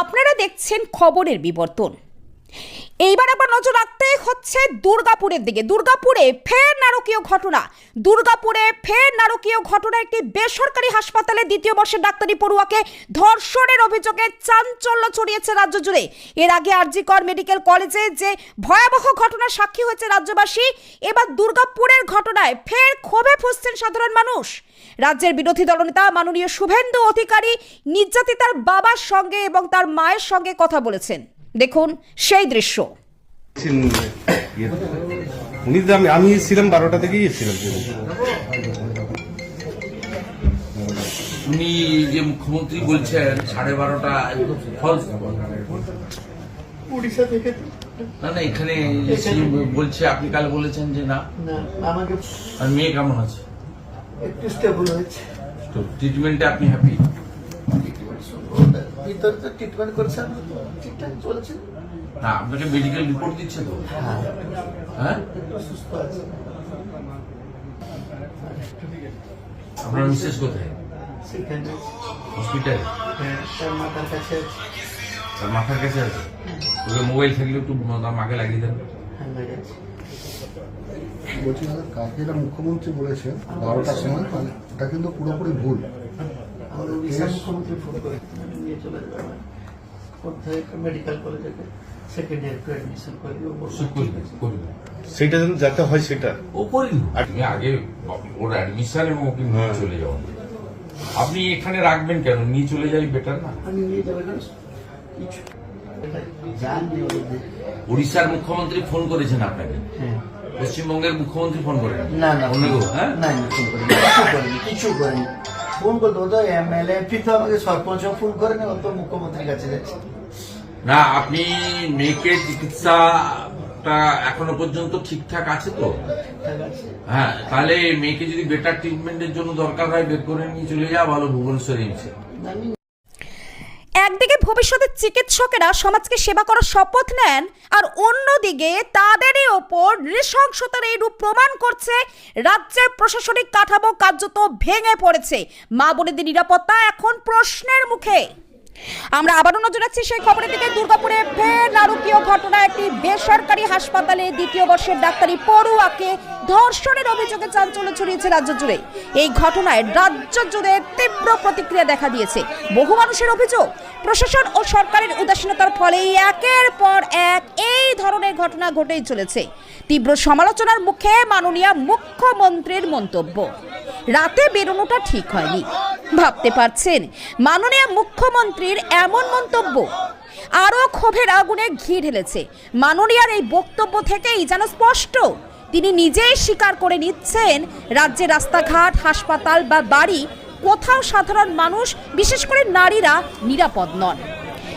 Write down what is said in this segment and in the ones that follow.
আপনারা দেখছেন খবরের বিবর্তন। এইবার আবার নজর রাখতে হচ্ছে দুর্গাপুরের দিকে। দুর্গাপুরে ফের নারকীয় ঘটনা। দুর্গাপুরে ফের নারকীয় ঘটনা। একটি বেসরকারি হাসপাতালে দ্বিতীয় বর্ষের ডাক্তারি পড়ুয়াকে ধর্ষণের অভিযোগে চাঞ্চল্য ছড়িয়েছে রাজ্য জুড়ে। এর আগে আরজিকর মেডিকেল কলেজে যে ভয়াবহ ঘটনার সাক্ষী হয়েছে রাজ্যবাসী, এবার দুর্গাপুরের ঘটনায় ফের ক্ষোভে ফুসছেন সাধারণ মানুষ। রাজ্যের বিরোধী দলনেতা মাননীয় শুভেন্দু অধিকারী নির্যাতিতার বাবার সঙ্গে এবং তার মায়ের সঙ্গে কথা বলেছেন। দেখুন সেই দৃশ্য। উনি আমি আমি ছিলাম বারোটা থেকেই ছিলাম। উনি যে মুখ্যমন্ত্রী বলছেন সাড়ে বারোটা একদম ফলস উড়িষ্যা থেকে না না এখানে বলছে আপনি কাল বলেছেন যে না। না আমাকে আর মেয়ে কেমন আছে? একটু স্টেবল হয়েছে। তো ট্রিটমেন্টে আপনি হ্যাপি ভিতরে তো ট্রিটমেন্ট করছে ঠিকঠাক চলছে। না আপনাকে মেডিকেল রিপোর্ট দিচ্ছে তো? হ্যাঁ। হ্যাঁ? সুস্থ আছে। আপনার মিসেস কোথায়? সেখানে। হসপিটালে হ্যাঁ, তার মাথার কাছে আছে। তার মাথার কাছে আছে? ওকে মোবাইল থাকলে একটু মাকে লাগিয়ে দেন। হ্যাঁ বলছি দাদা কালকে এটা মুখ্যমন্ত্রী বলেছেন বারোটার সময় মানে এটা কিন্তু পুরোপুরি ভুল। মুখ্যমন্ত্রী ফোন করে নিয়ে চলে যাবে কোথায় মেডিকেল কলেজে সেকেন্ড ইয়ার টু অ্যাডমিশন করে দিব সে করবে করবে সেইটা যেন যাতে হয় সেটা। ও করি আপনি আগে ওর অ্যাডমিশন এবং ওকে নিয়ে চলে যাওয়া আপনি এখানে রাখবেন কেন? নিয়ে চলে যাই বেটার না? আমি নিয়ে যাবে কিছু উড়িষ্যার মুখ্যমন্ত্রী ফোন করেছেন আপনাকে? হ্যাঁ। পশ্চিমবঙ্গের মুখ্যমন্ত্রী ফোন করেন? না না। অন্য হ্যাঁ? না না ফোন করেনি। কিছু করেনি। কিছু করেনি। ফোন করতো ও তো এমএলএ তো আমাকে সরপঞ্চ ফোন করে না তো মুখ্যমন্ত্রীর কাছে যাচ্ছে। না আপনি মেয়েকে চিকিৎসাটা এখনও পর্যন্ত ঠিকঠাক আছে তো? হ্যাঁ তাহলে মেয়েকে যদি বেটার ট্রিটমেন্টের জন্য দরকার হয় বের করে নিয়ে চলে যাওয়া ভালো ভুবনেশ্বর একদিকে ভবিষ্যতের চিকিৎসকেরা সমাজকে সেবা করার শপথ নেন, আর অন্যদিকে তাদেরই ওপর নৃশংসতার এই রূপ প্রমাণ করছে রাজ্যের প্রশাসনিক কাঠামো কার্যত ভেঙে পড়েছে। মা বোনেদের নিরাপত্তা এখন প্রশ্নের মুখে। আমরা আবারও নজর রাখছি সেই খবরের দিকে। দুর্গাপুরে ফের নারকীয় ঘটনা একটি বেসরকারি হাসপাতালে দ্বিতীয় বর্ষের ডাক্তারি পড়ুয়াকে ধর্ষণের অভিযোগে চাঞ্চল্য ছড়িয়েছে রাজ্য জুড়ে। এই ঘটনায় রাজ্য জুড়ে তীব্র প্রতিক্রিয়া দেখা দিয়েছে। বহু মানুষের অভিযোগ, প্রশাসন ও সরকারের উদাসীনতার ফলে একের পর এক এই ধরনের ঘটনা ঘটেই চলেছে। তীব্র সমালোচনার মুখে মাননীয় মুখ্যমন্ত্রীর মন্তব্য। রাতে বেরোনোটা ঠিক হয়নি। ভাবতে পারছেন, মাননীয় মুখ্যমন্ত্রীর এমন মন্তব্য? আরও ক্ষোভের আগুনে ঘি ঢেলেছে। মাননীয়ার এই বক্তব্য থেকেই যেন স্পষ্ট। তিনি নিজেই স্বীকার করে নিচ্ছেন, রাজ্যে রাস্তাঘাট, হাসপাতাল বা বাড়ি কোথাও সাধারণ মানুষ, বিশেষ করে নারীরা নিরাপদ নন।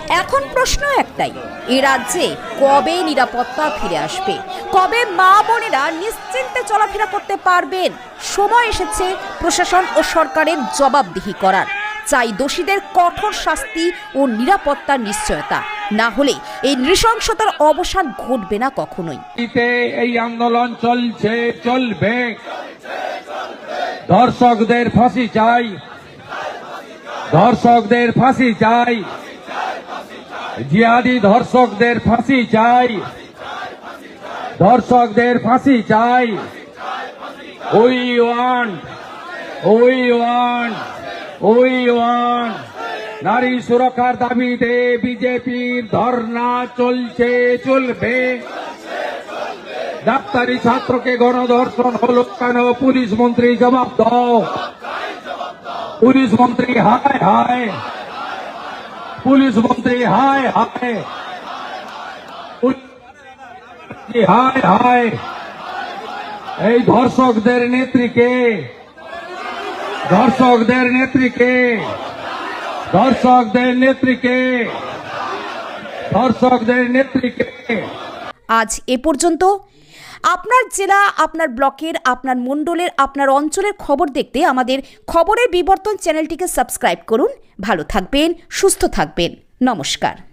এখন প্রশ্ন একটাই, এ রাজ্যে কবে নিরাপত্তা ফিরে আসবে? কবে মা বোনেরা নিশ্চিন্তে চলাফেরা করতে পারবেন? সময় এসেছে প্রশাসন ও সরকারের জবাবদিহি করার। চাই দোষীদের কঠোর শাস্তি ও নিরাপত্তার নিশ্চয়তা। না হলে এই নৃশংসতার অবসান ঘটবে না কখনোই। এই আন্দোলন চলছে, চলবে। ধর্ষকদের ফাঁসি চাই। ধর্ষকদের ফাঁসি চাই। জিহাদি ধর্ষকদের ফাঁসি চাই। ধর্ষকদের ফাঁসি চাই। We want we want we want. নারী সুরক্ষার দাবিতে বিজেপির ধর্না চলছে, চলবে। ডাক্তারি ছাত্রকে গণধর্ষণ হল কেন? পুলিশ মন্ত্রী জবাব দাও। পুলিশ মন্ত্রী হায় হায়। পুলিশ মন্ত্রী হায় হায়। হায় হায়। এই ধর্ষকদের নেত্রীকে ধর্ষকদের নেত্রীকে ধর্ষকদের নেত্রীকে ধর্ষকদের নেত্রীকে আজ এ পর্যন্ত আপনার জেলা, আপনার ব্লকের, আপনার মণ্ডলের, আপনার অঞ্চলের খবর দেখতে আমাদের খবরের বিবর্তন চ্যানেলটিকে সাবস্ক্রাইব করুন। ভালো থাকবেন, সুস্থ থাকবেন। নমস্কার।